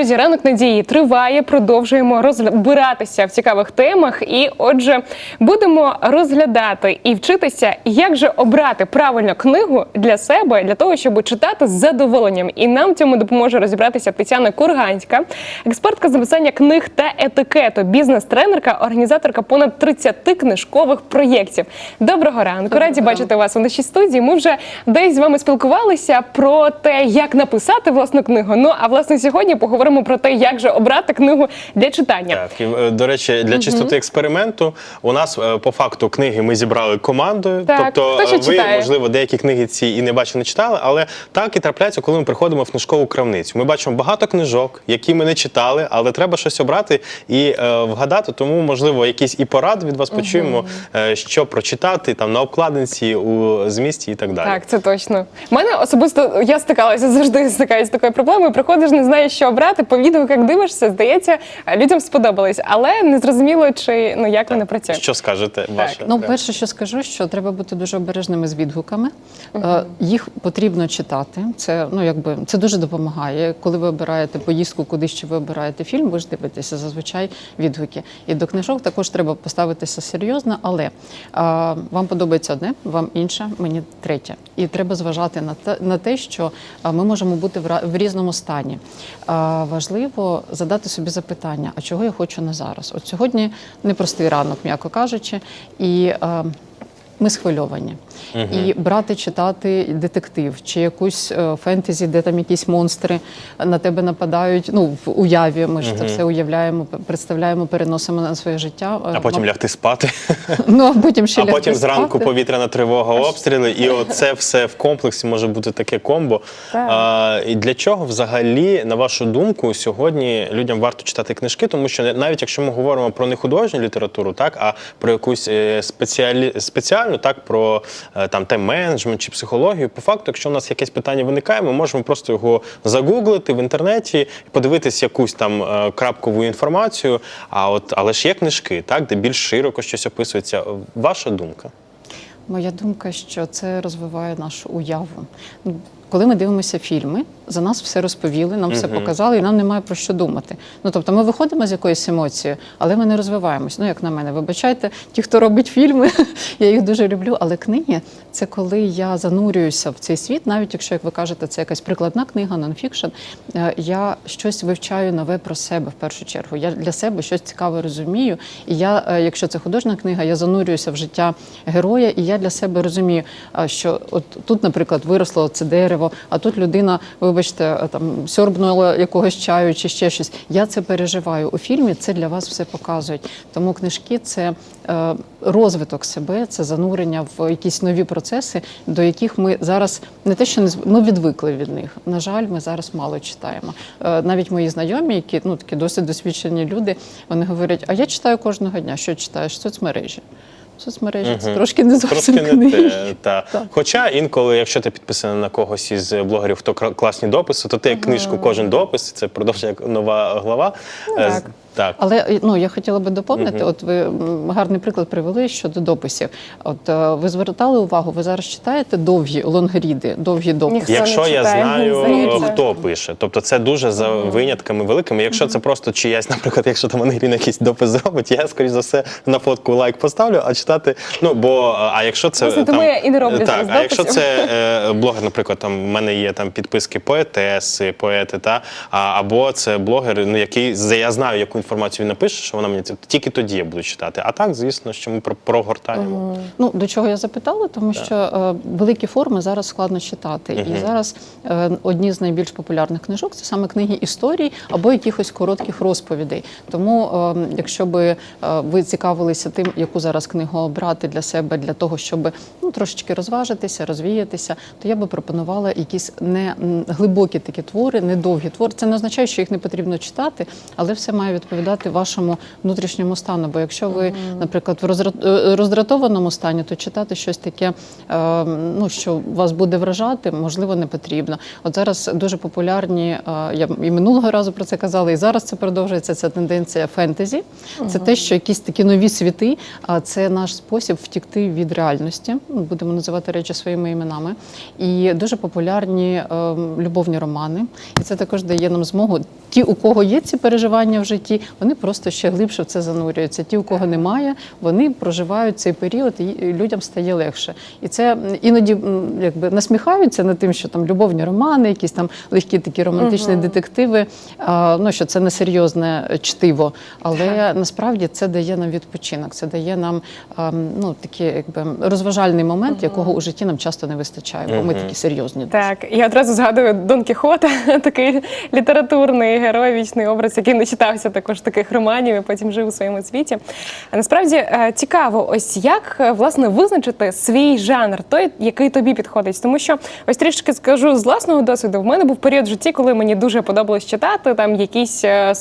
Друзі, ранок надії триває. Продовжуємо розбиратися в цікавих темах. І отже, будемо розглядати і вчитися, як же обрати правильно книгу для себе для того, щоб читати з задоволенням. І нам в цьому допоможе розібратися Тетяна Курганська, експертка з написання книг та етикету, бізнес-тренерка, організаторка понад 30 книжкових проєктів. Доброго ранку, раді бачити вас у нашій студії. Ми вже десь з вами спілкувалися про те, як написати власну книгу. Ну а власне сьогодні поговоримо про те, як же обрати книгу для читання. Так, і, е, до речі, для чистоти експерименту у нас е, по факту книги ми зібрали командою. Так, тобто, е, ви читає? можливо деякі книги ці і не бачили, не читали, але так і трапляється, коли ми приходимо в книжкову крамницю. Ми бачимо багато книжок, які ми не читали, але треба щось обрати і е, вгадати. Тому, можливо, якісь і поради від вас почуємо, е, що прочитати там на обкладинці, у змісті і так далі. Так, це точно. У мене особисто я стикалася завжди стикаюся з такою проблемою. Приходиш, не знаєш, що обрати. По відео, як дивишся, здається, людям сподобалось, але не зрозуміло, чи ну як вони працюють. Що скажете, ваше? Ну, перше, що скажу, що треба бути дуже обережними з відгуками. Е, Їх потрібно читати. Це ну якби це дуже допомагає. Коли ви обираєте поїздку, кудись чи ви обираєте фільм, ви ж дивитеся зазвичай відгуки. І до книжок також треба поставитися серйозно, але е, вам подобається одне, вам інше, мені третє. І треба зважати на те, на те, що е, ми можемо бути в різному стані. Е, важливо задати собі запитання, а чого я хочу на зараз? От сьогодні непростий ранок, м'яко кажучи, і е, ми схвильовані. І брати, читати детектив чи якусь е, фентезі, де там якісь монстри на тебе нападають. Ну, в уяві ми ж це все уявляємо, представляємо, переносимо на своє життя. А потім лягти спати. Ну, а потім ще А лягти потім зранку спати. повітряна тривога, обстріли, і оце все в комплексі може бути таке комбо. Так. А, і для чого взагалі, на вашу думку, сьогодні людям варто читати книжки? Тому що навіть якщо ми говоримо про не художню літературу, так а про якусь е, спеціалі... спеціальну, так про е, там тайм-менеджмент чи психологію, по факту, якщо у нас якесь питання виникає, ми можемо просто його загуглити в інтернеті, і подивитись якусь там е, крапкову інформацію. А от але ж є книжки, так де більш широко щось описується. Ваша думка? Моя думка, що це розвиває нашу уяву. Коли ми дивимося фільми, за нас все розповіли, нам все показали, і нам немає про що думати. Ну тобто, ми виходимо з якоїсь емоції, але ми не розвиваємось. Ну, як на мене, вибачайте, ті, хто робить фільми, я їх дуже люблю. Але книги це коли я занурююся в цей світ, навіть якщо, як ви кажете, це якась прикладна книга, нонфікшн, е, я щось вивчаю нове про себе в першу чергу. Я для себе щось цікаве розумію. І я, е, якщо це художня книга, я занурююся в життя героя, і я для себе розумію, що от тут, наприклад, виросло це дерево, а тут людина, вибачте, е, там сьорбнула якогось чаю чи ще щось. Я це переживаю у фільмі. Це для вас все показують. Тому книжки це е, розвиток себе, це занурення в якісь нові процеси, до яких ми зараз не те, що не ми відвикли від них. На жаль, ми зараз мало читаємо. Е, навіть мої знайомі, які ну такі досить досвідчені люди, вони говорять: а я читаю кожного дня. Що читаєш? Соцмережі. Соцмережі це трошки не зовсім Трошки не книги. те, та. Так. Хоча інколи, якщо ти підписаний на когось із блогерів, хто кра- класні дописи, то ти як книжку кожен допис, це продовжує як нова глава. Е, з- так. так. Але ну я хотіла би доповнити. От ви м, гарний приклад привели щодо дописів. От е, ви звертали увагу, ви зараз читаєте довгі лонгріди, довгі дописи. Ніхто Якщо не я читає, знаю, здається. хто пише, тобто це дуже за винятками великими. Якщо це просто чиясь, наприклад, якщо там Ангеліна якийсь допис зробить, я скоріш за все на фотку лайк поставлю, а читати. Ну бо а якщо це Власне, тому я і не роблю так, а якщо це е, блогер, наприклад, там в мене є там підписки поетеси, поети, та а, або це блогер, ну який я знаю, яку інформацію він напише, що вона мені це тільки тоді я буду читати. А так, звісно, що ми про- прогортаємо. Ну до чого я запитала, тому що е, великі форми зараз складно читати, і зараз е, одні з найбільш популярних книжок це саме книги історій або якихось коротких розповідей. Тому, е, якщо би е, ви цікавилися тим, яку зараз книгу обрати для себе для того, щоб ну трошечки розважитися, розвіятися, то я би пропонувала якісь не глибокі такі твори, не довгі твори. Це не означає, що їх не потрібно читати, але все має відповідати вашому внутрішньому стану. Бо якщо ви, наприклад, в е, роздратованому стані, то читати щось таке, е, ну що вас буде вражати, можливо, не потрібно. От зараз дуже популярні, е, я і минулого разу про це казала, і зараз це продовжується. Ця тенденція фентезі. Це те, що якісь такі нові світи, а це наш спосіб втікти від реальності. Будемо називати речі своїми іменами. І дуже популярні е, любовні романи. І це також дає нам змогу ті, у кого є ці переживання в житті, вони просто ще глибше в це занурюються. Ті, у кого немає, вони проживають цей період, і людям стає легше. І це іноді якби насміхаються над тим, що там любовні романи, якісь там легкі такі романтичні детективи. А, ну що це несерйозне чтиво, але насправді це дає нам відпочинок, це дає нам ну такий якби розважальний момент, якого у житті нам часто не вистачає, бо ми такі серйозні. дуже. Так, я одразу згадую Дон Кіхота, такий літературний герой, вічний образ, який не читався також таких романів і потім жив у своєму світі. А насправді е, цікаво, ось як е, власне визначити свій жанр, той, який тобі підходить. Тому що ось трішки скажу з власного досвіду. В мене був період в житті, коли мені дуже подобалось читати там якісь е,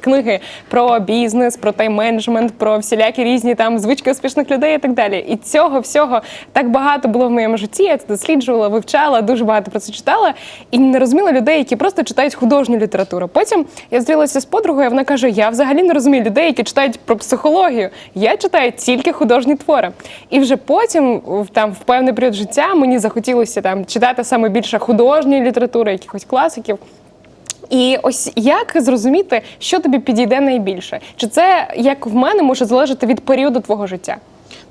книги про бізнес, про тайм-менеджмент, про всілякі різні там звички успішних людей і так далі. І цього всього так багато було в моєму житті. Я це досліджувала, вивчала, дуже багато про це читала і не розуміла людей, які просто читають художню літературу. Потім я зустрілася з подругою, вона каже: Я взагалі не розумію людей, які читають про психологію. Я читаю тільки художні твори. І вже потім, в- там в певний період життя, мені захотілося там читати саме більше художньої літератури, якихось класиків. І ось як зрозуміти, що тобі підійде найбільше? Чи це як в мене може залежати від періоду твого життя?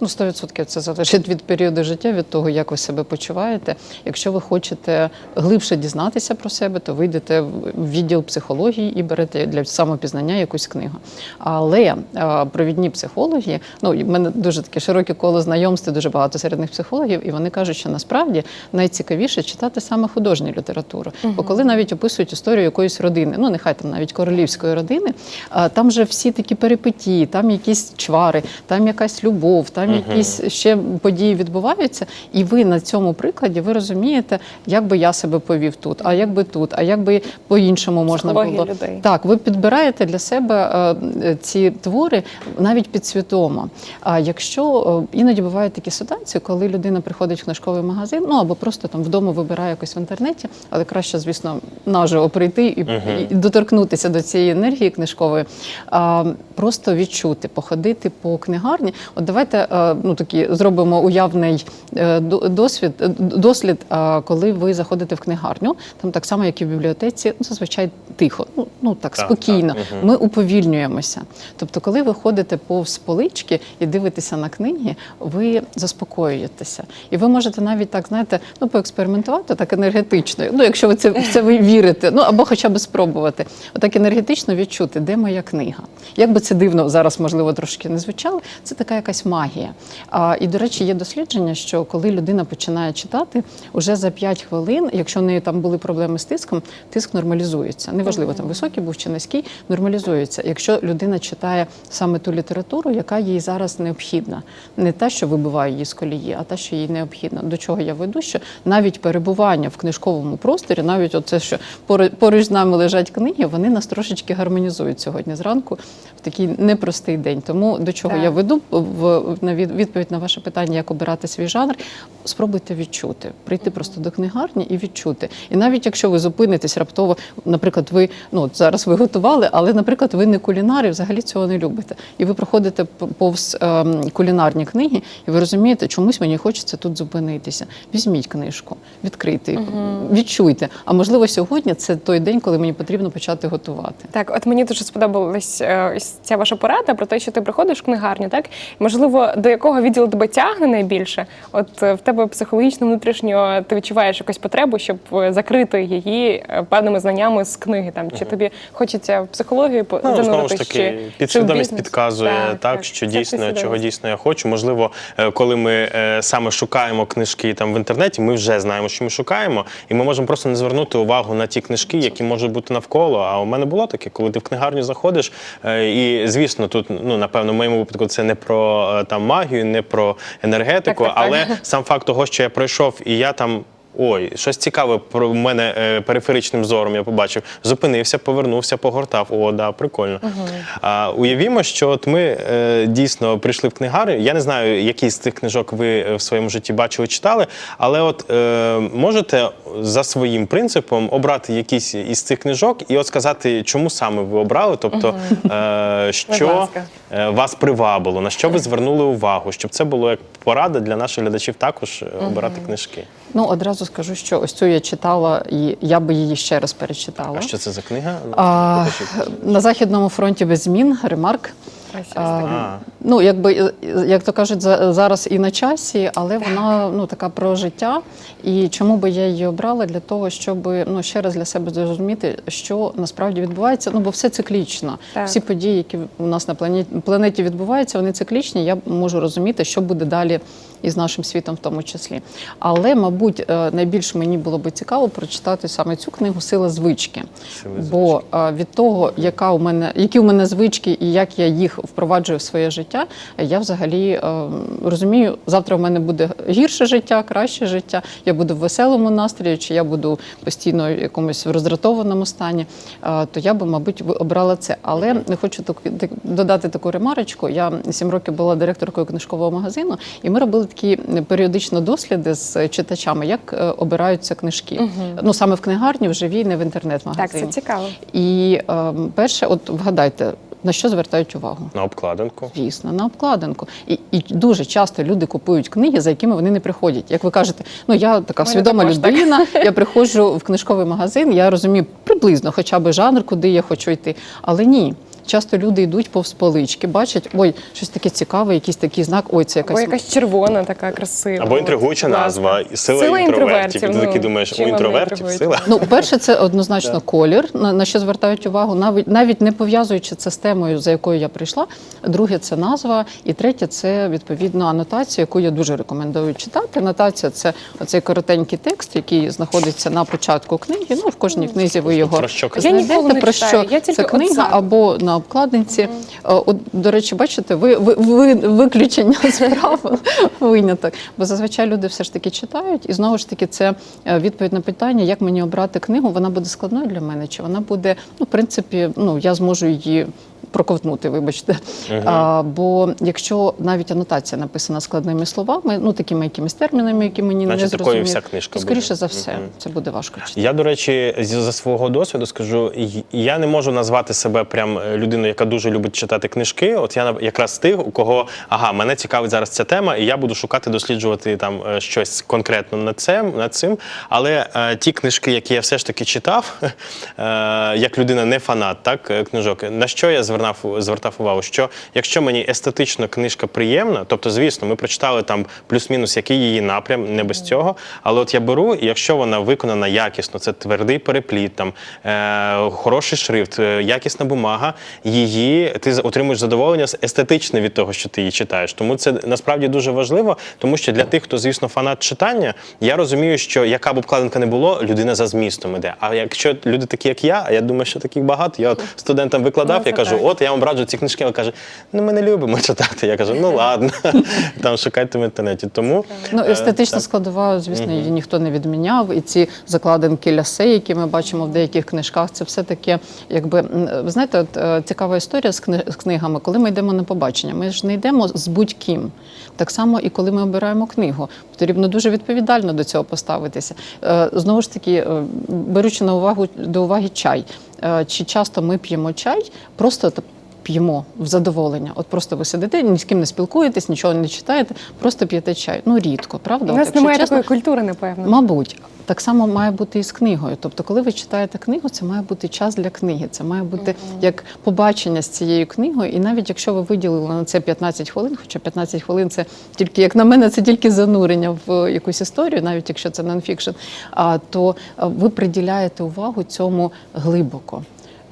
Ну, 100% це залежить від періоду життя, від того, як ви себе почуваєте. Якщо ви хочете глибше дізнатися про себе, то ви йдете в відділ психології і берете для самопізнання якусь книгу. Але е, провідні психологи, ну в мене дуже таке широке коло знайомств, дуже багато серед них психологів, і вони кажуть, що насправді найцікавіше читати саме художню літературу. Бо коли навіть описують історію якоїсь родини, ну нехай там навіть королівської родини, а, там же всі такі перипетії, там якісь чвари, там якась любов, там якісь ще події відбуваються, і ви на цьому прикладі ви розумієте, як би я себе повів тут, а як би тут, а як би по-іншому можна Психологія було людей. так. Ви підбираєте для себе е, ці твори навіть підсвідомо. А якщо е, іноді бувають такі ситуації, коли людина приходить в книжковий магазин, ну або просто там вдома вибирає якось в інтернеті, але краще, звісно, наживо прийти і, і доторкнутися до цієї енергії книжкової, а, просто відчути, походити по книгарні. От давайте е, ну такі зробимо уявний е, досвід, е, дослід, коли ви заходите в книгарню, там так само, як і в бібліотеці, ну, зазвичай тихо, ну, ну так, Так, спокійно. так, Ми уповільнюємося. Тобто, коли ви ходите повз полички і дивитеся на книги, ви заспокоюєтеся. І ви можете навіть так, знаєте, ну поекспериментувати так енергетично. Ну, якщо ви це в це ви вірите, ну або хоча б спробувати. Отак енергетично відчути, де моя книга. Як би це дивно зараз, можливо, трошки не звучало, це така якась магія. А, і, до речі, є дослідження, що коли людина починає читати, уже за 5 хвилин, якщо в неї там були проблеми з тиском, тиск нормалізується. Неважливо, там високий був чи низький, нормалізується. Якщо людина читає саме ту літературу, яка їй зараз необхідна, не та, що вибиває її з колії, а та, що їй необхідна. До чого я веду, що навіть перебування в книжковому просторі, навіть оце, що поруч, поруч з нами лежать книги, вони нас трошечки гармонізують сьогодні зранку в такий непростий день. Тому до чого Так. я веду в на від- відповідь на ваше питання, як обирати свій жанр, спробуйте відчути, прийти просто до книгарні і відчути. І навіть якщо ви зупинитесь раптово, наприклад, ви ну зараз ви готували, але, наприклад, ви не кулінар і взагалі цього не любите. І ви проходите повз ем, кулінарні книги, і ви розумієте, чомусь мені хочеться тут зупинитися. Візьміть книжку, відкрийте, її, відчуйте. А можливо, сьогодні це той день, коли мені потрібно почати готувати. Так, от мені дуже сподобалась е, ось ця ваша порада про те, що ти приходиш в книгарню, так можливо, до якого відділу тебе тягне найбільше? От е, в тебе психологічно внутрішньо ти відчуваєш якусь потребу, щоб е, закрити її е, певними знаннями з книги. Там чи тобі хочеться в психологію по- Ну, знову ж таки, чи, чи підсвідомість бізнес? підказує так, що дійсно чого дійсно я хочу. Можливо, коли ми саме шукаємо книжки там в інтернеті, ми вже знаємо, що ми шукаємо, і ми можемо просто не звернути увагу на ті книжки, які можуть бути навколо. А у мене було таке, коли ти в книгарню заходиш, і звісно, тут ну напевно, в моєму випадку це не про там магію, не про енергетику, Так, так, так. але сам факт того, що я пройшов, і я там. Ой, щось цікаве про мене е, периферичним зором я побачив. Зупинився, повернувся, погортав. О, да, прикольно. А, уявімо, що от ми е, дійсно прийшли в книгарню. Я не знаю, які з цих книжок ви е, в своєму житті бачили, читали, але от е, можете за своїм принципом обрати якісь із цих книжок і от сказати, чому саме ви обрали, тобто е, що е, вас привабило, на що ви звернули увагу, щоб це було як порада для наших глядачів також е, обирати книжки. Ну одразу скажу, що ось цю я читала, і я би її ще раз перечитала. А що це за книга? А, на західному фронті без змін ремарк. А, Ну, якби як то кажуть, за- зараз і на часі, але вона ну така про життя. І чому би я її обрала? Для того, щоб ну ще раз для себе зрозуміти, що насправді відбувається. Ну бо все циклічно. Так. Всі події, які у нас на планеті, планеті відбуваються, вони циклічні. Я можу розуміти, що буде далі із нашим світом, в тому числі. Але, мабуть, е, найбільш мені було би цікаво прочитати саме цю книгу Сила звички. Сила Бо е, від того, яка у мене, які у мене звички і як я їх впроваджую в своє життя, я взагалі е, розумію, завтра в мене буде гірше життя, краще життя. Я буду в веселому настрої, чи я буду постійно в якомусь роздратованому стані. То я би, мабуть, обрала це. Але не хочу так- додати таку ремарочку. Я сім років була директоркою книжкового магазину, і ми робили такі періодично досліди з читачами, як е, обираються книжки. Ну саме в книгарні, в живій, не в інтернет-магазині. Так, це цікаво. І е, перше, от вгадайте, на що звертають увагу? На обкладинку. Звісно, на обкладинку. І, і дуже часто люди купують книги, за якими вони не приходять. Як ви кажете, ну я така Мене свідома також так. я приходжу в книжковий магазин, я розумію приблизно хоча б жанр, куди я хочу йти. Але ні. Часто люди йдуть повз полички, бачать, ой, щось таке цікаве, якийсь такий знак, ой, це Або якась якась червона, така красива. Або інтригуюча назва сила, Сила інтровертів. І ти інтровертів, такий ну, думаєш, у інтровертів сила. Ну, перше, це однозначно колір, на, на що звертають увагу, навіть навіть не пов'язуючи це з темою, за якою я прийшла. Друге це назва, і третє це відповідно анотація, яку я дуже рекомендую читати. Анотація це оцей коротенький текст, який знаходиться на початку книги. Ну в кожній книзі ви його Про що Я знайдете, ніколи не про читаю, що я тільки це книга оце. або на обкладинці. Е, до речі, бачите, ви, ви, ви виключення з правил виняток. Бо зазвичай люди все ж таки читають, і знову ж таки, це е, відповідь на питання, як мені обрати книгу. Вона буде складною для мене, чи вона буде, ну, в принципі, ну я зможу її. Проковтнути, вибачте. А, бо якщо навіть анотація написана складними словами, ну такими якимись термінами, які мені Значить, не такою вся книжка скоріше буде. за все Мгм. це буде важко читати. Я, до речі, за свого досвіду скажу, я не можу назвати себе прям е, людиною, яка дуже любить читати книжки. От я якраз тих, у кого ага, мене цікавить зараз ця тема, і я буду шукати, досліджувати там е, щось конкретно над цим, над цим. Але е, ті книжки, які я все ж таки читав, е, як людина не фанат, так е, книжок, на що я звернав звертав увагу? Що якщо мені естетично книжка приємна, тобто, звісно, ми прочитали там плюс-мінус, який її напрям, не без цього. Але от я беру, і якщо вона виконана якісно, це твердий перепліт, там е, хороший шрифт, е, якісна бумага, її ти отримуєш задоволення естетичне від того, що ти її читаєш. Тому це насправді дуже важливо, тому що для тих, хто, звісно, фанат читання, я розумію, що яка б обкладинка не було, людина за змістом іде. А якщо люди такі, як я, а я думаю, що таких багато. Я от студентам викладав, Ну, я кажу. От я вам раджу ці книжки. Він каже, ну ми не любимо читати. Я кажу, ну ладно, там шукайте в інтернеті. Тому Ну, е, естетична так. складова, звісно, її ніхто не відміняв. І ці закладинки лясе, які ми бачимо в деяких книжках, це все таке, якби ви знаєте, от е, цікава історія з кни- книгами. Коли ми йдемо на побачення, ми ж не йдемо з будь-ким. Так само, і коли ми обираємо книгу, потрібно дуже відповідально до цього поставитися. Е, Знову ж таки, беручи на увагу до уваги чай, чи часто ми п'ємо чай, просто п'ємо в задоволення. От просто ви сидите, ні з ким не спілкуєтесь, нічого не читаєте, просто п'єте чай. Ну рідко, правда? У нас якщо немає чесно, такої культури, напевно. Мабуть, так само має бути і з книгою. Тобто, коли ви читаєте книгу, це має бути час для книги. Це має бути як побачення з цією книгою. І навіть якщо ви виділили на це 15 хвилин, хоча 15 хвилин це тільки, як на мене, це тільки занурення в якусь історію, навіть якщо це нонфікшн, а то ви приділяєте увагу цьому глибоко.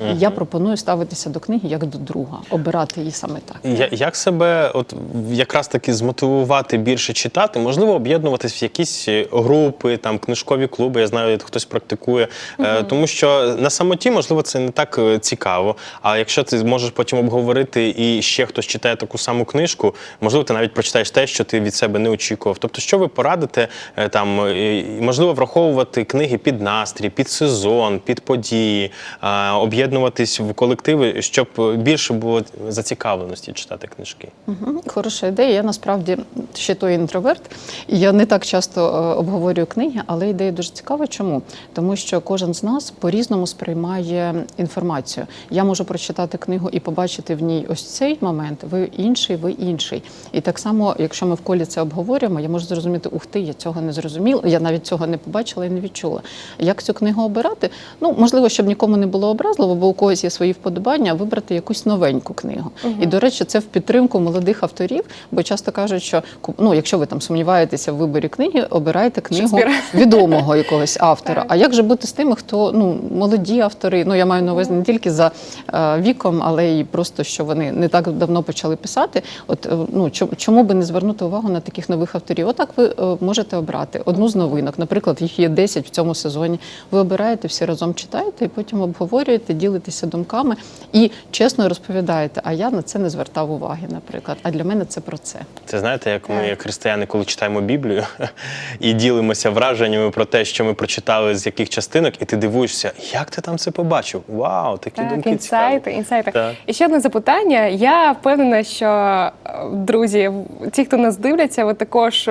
І Я пропоную ставитися до книги як до друга, обирати її саме так. Я- Як себе от якраз таки змотивувати більше читати? Можливо, об'єднуватись в якісь е, групи, там книжкові клуби. Я знаю, хтось практикує. Е, Тому що на самоті, можливо, це не так е, цікаво. А якщо ти можеш потім обговорити і ще хтось читає таку саму книжку, можливо, ти навіть прочитаєш те, що ти від себе не очікував. Тобто, що ви порадите е, там, е, можливо, враховувати книги під настрій, під сезон, під події, е, об'єднувати об'єднуватись в колективи, щоб більше було зацікавленості читати книжки? Мгм, Хороша ідея. Я насправді ще той інтроверт. Я не так часто е, обговорюю книги, але ідея дуже цікава. Чому? Тому що кожен з нас по-різному сприймає інформацію. Я можу прочитати книгу і побачити в ній ось цей момент, ви інший, ви інший. І так само, якщо ми в колі це обговорюємо, я можу зрозуміти, ух ти, я цього не зрозуміла, я навіть цього не побачила і не відчула. Як цю книгу обирати? Ну, можливо, щоб нікому не було образливо, бо у когось є свої вподобання, вибрати якусь новеньку книгу. І, до речі, це в підтримку молодих авторів, бо часто кажуть, що ну, якщо ви там сумніваєтеся в виборі книги, обирайте книгу Шекспіра. відомого якогось автора. А як же бути з тими, хто ну молоді автори? Ну я маю на увазі не тільки за е, віком, але й просто що вони не так давно почали писати. От е, ну чо- чому би не звернути увагу на таких нових авторів? Отак ви е, можете обрати одну з новинок. Наприклад, їх є 10 в цьому сезоні. Ви обираєте всі разом читаєте і потім обговорюєте, ділитеся думками і чесно розповідаєте. А я на це не звертав уваги, наприклад. А для мене це про це. Це знаєте, як ми, як християни, коли читаємо Біблію і ділимося враженнями про те, що ми прочитали з яких частинок, і ти дивуєшся, як ти там це побачив? Вау, такі Так, думки інсайти, цікаві. інсайти. Так. І ще одне запитання. Я впевнена, що е, друзі, ті, хто нас дивляться, ви також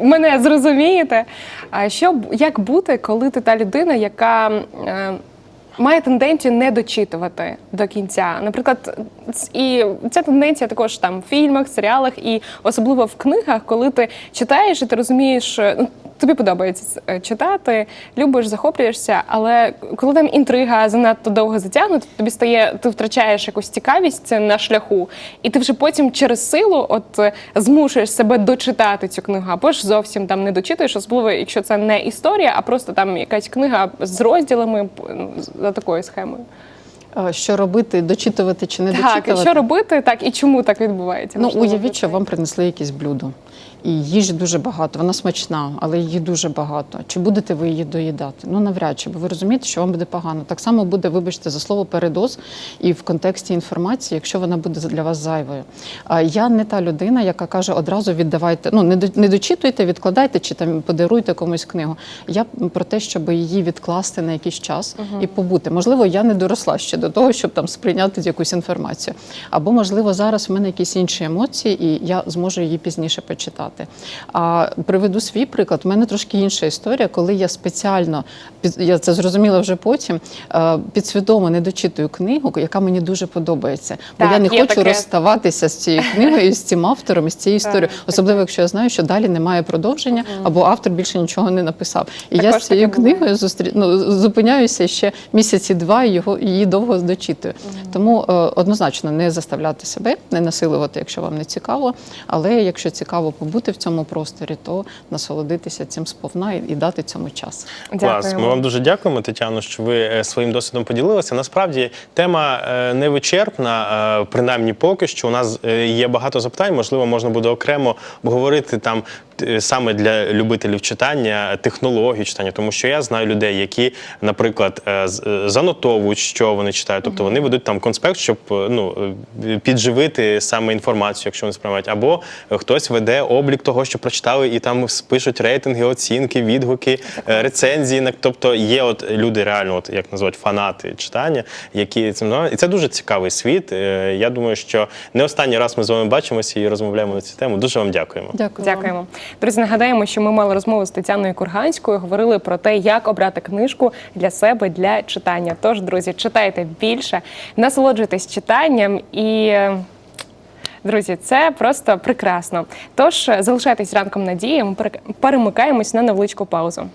мене зрозумієте. А що б- як бути, коли ти та людина, яка е, має тенденцію не дочитувати до кінця? Наприклад, і ця тенденція також там в фільмах, серіалах, і особливо в книгах, коли ти читаєш і ти розумієш. Тобі подобається е, читати, любиш, захоплюєшся, але коли там інтрига занадто довго затягнута, тобі стає, ти втрачаєш якусь цікавість на шляху, і ти вже потім через силу от е, змушуєш себе дочитати цю книгу, або ж зовсім там не дочитуєш, особливо якщо це не історія, а просто там якась книга з розділами ну, за такою схемою. Що робити, дочитувати чи не Так, дочитувати? і що робити, так і чому так відбувається? Ну, Можливо, уявіть, що вам принесли якесь блюдо. І їжі дуже багато, вона смачна, але її дуже багато. Чи будете ви її доїдати? Ну навряд чи, бо ви розумієте, що вам буде погано. Так само буде, вибачте, за слово передоз і в контексті інформації, якщо вона буде для вас зайвою. А я не та людина, яка каже, одразу віддавайте, ну не до- не дочитуйте, відкладайте чи там подаруйте комусь книгу. Я про те, щоб її відкласти на якийсь час і побути. Можливо, я не доросла ще до того, щоб там сприйняти якусь інформацію. Або, можливо, зараз в мене якісь інші емоції, і я зможу її пізніше почитати. А приведу свій приклад. У мене трошки інша історія, коли я спеціально я це зрозуміла вже потім. е, Підсвідомо не дочитую книгу, яка мені дуже подобається. Бо Так, я не хочу таке. розставатися з цією книгою, з цим автором, і з цією історією. Особливо, якщо я знаю, що далі немає продовження, або автор більше нічого не написав. І я з цією книгою зустрі... ну, зупиняюся ще місяці два і його її довго дочитую. Тому е, однозначно не заставляти себе, не насилувати, якщо вам не цікаво. Але якщо цікаво побути в цьому просторі, то насолодитися цим сповна і, дати цьому час. Клас. Ми вам дуже дякуємо, Тетяно, що ви е, своїм досвідом поділилися. Насправді тема е, не вичерпна, е, принаймні поки що. У нас є багато запитань. Можливо, можна буде окремо обговорити там саме для любителів читання технологію читання, тому що я знаю людей, які, наприклад, е, з- е, занотовують, що вони читають, тобто вони ведуть там конспект, щоб е, ну е, підживити саме інформацію, якщо вони сприймають, або е, хтось веде облік того, що прочитали, і там пишуть рейтинги, оцінки, відгуки, е, рецензії. На- Тобто є от люди реально, от як називають фанати читання, які цим. І це дуже цікавий світ. Е, Я думаю, що не останній раз ми з вами бачимося і розмовляємо на цю тему. Дуже вам дякуємо. Дякую. Дякуємо. Друзі, нагадаємо, що ми мали розмову з Тетяною Курганською, говорили про те, як обрати книжку для себе для читання. Тож, друзі, читайте більше, насолоджуйтесь читанням і. Друзі, це просто прекрасно. Тож залишайтесь ранком надії. Ми перемикаємось на невеличку паузу.